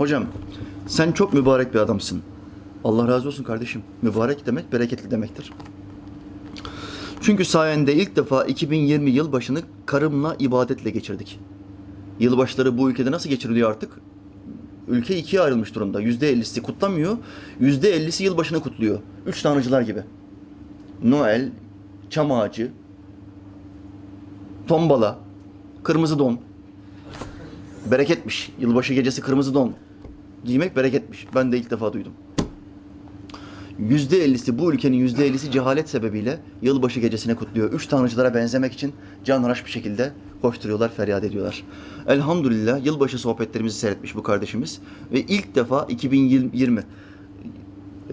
Hocam sen çok mübarek bir adamsın. Allah razı olsun kardeşim. Mübarek demek bereketli demektir. Çünkü sayende ilk defa 2020 yılbaşını karımla ibadetle geçirdik. Yılbaşları bu ülkede nasıl geçiriliyor artık? Ülke ikiye ayrılmış durumda. Yüzde ellisi kutlamıyor. Yüzde ellisi yılbaşını kutluyor. Üç tanrıcılar gibi. Noel, çam ağacı, tombala, kırmızı don. Bereketmiş. Yılbaşı gecesi kırmızı don. Giymek bereketmiş. Ben de ilk defa duydum. Yüzde ellisi bu ülkenin yüzde ellisi cehalet sebebiyle yılbaşı gecesine kutluyor. Üç tanrıcılara benzemek için canhıraş bir şekilde koşturuyorlar, feryat ediyorlar. Elhamdülillah yılbaşı sohbetlerimizi seyretmiş bu kardeşimiz. Ve ilk defa 2020 e,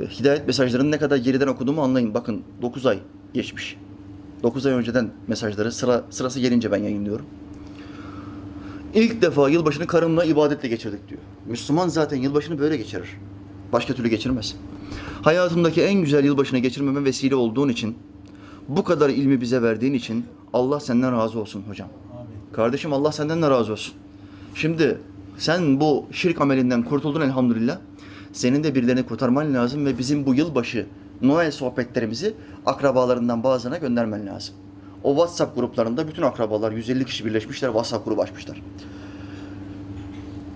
hidayet mesajlarını ne kadar geriden okuduğumu anlayın. Bakın 9 ay geçmiş. 9 ay önceden mesajları sıra sırası gelince ben yayınlıyorum. İlk defa yılbaşını karımla ibadetle geçirdik diyor. Müslüman zaten yılbaşını böyle geçirir. Başka türlü geçirmez. Hayatımdaki en güzel yılbaşını geçirmeme vesile olduğun için, bu kadar ilmi bize verdiğin için Allah senden razı olsun hocam. Kardeşim Allah senden de razı olsun. Şimdi sen bu şirk amelinden kurtuldun elhamdülillah. Senin de birilerini kurtarman lazım ve bizim bu yılbaşı Noel sohbetlerimizi akrabalarından bazılarına göndermen lazım. O WhatsApp gruplarında bütün akrabalar 150 kişi birleşmişler WhatsApp grubu açmışlar.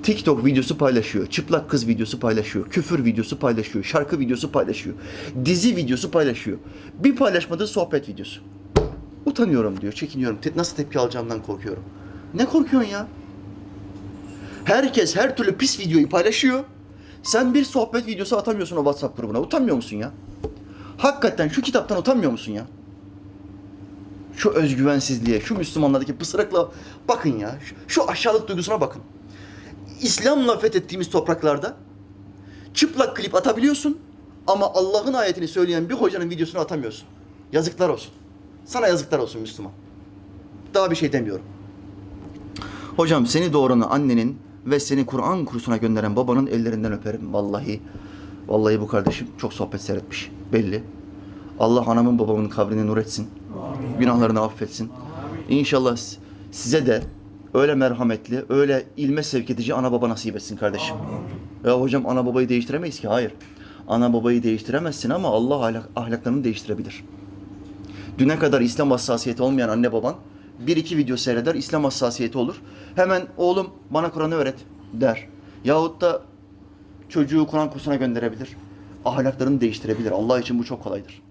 TikTok videosu paylaşıyor, çıplak kız videosu paylaşıyor, küfür videosu paylaşıyor, şarkı videosu paylaşıyor, dizi videosu paylaşıyor. Bir paylaşmadığı sohbet videosu. Utanıyorum diyor, çekiniyorum. Nasıl tepki alacağımdan korkuyorum. Ne korkuyorsun ya? Herkes her türlü pis videoyu paylaşıyor. Sen bir sohbet videosu atamıyorsun o WhatsApp grubuna. Utanmıyor musun ya? Hakikaten şu kitaptan utanmıyor musun ya? Şu özgüvensizliğe, şu Müslümanlardaki pısırıkla bakın ya. Şu, şu aşağılık duygusuna bakın. İslam'la fethettiğimiz topraklarda çıplak klip atabiliyorsun ama Allah'ın ayetini söyleyen bir hocanın videosunu atamıyorsun. Yazıklar olsun. Sana yazıklar olsun Müslüman. Daha bir şey demiyorum. Hocam seni doğuran annenin ve seni Kur'an kursuna gönderen babanın ellerinden öperim. Vallahi, vallahi bu kardeşim çok sohbet seyretmiş. Belli. Allah anamın babamın kabrini nur etsin. Günahlarını affetsin. İnşallah size de öyle merhametli, öyle ilme sevk edici ana baba nasip etsin kardeşim. Ya hocam ana babayı değiştiremeyiz ki. Hayır. Ana babayı değiştiremezsin ama Allah ahlak, ahlaklarını değiştirebilir. Düne kadar İslam hassasiyeti olmayan anne baban bir iki video seyreder, İslam hassasiyeti olur. Hemen oğlum bana Kur'an'ı öğret der. Yahut da çocuğu Kur'an kursuna gönderebilir. Ahlaklarını değiştirebilir. Allah için bu çok kolaydır.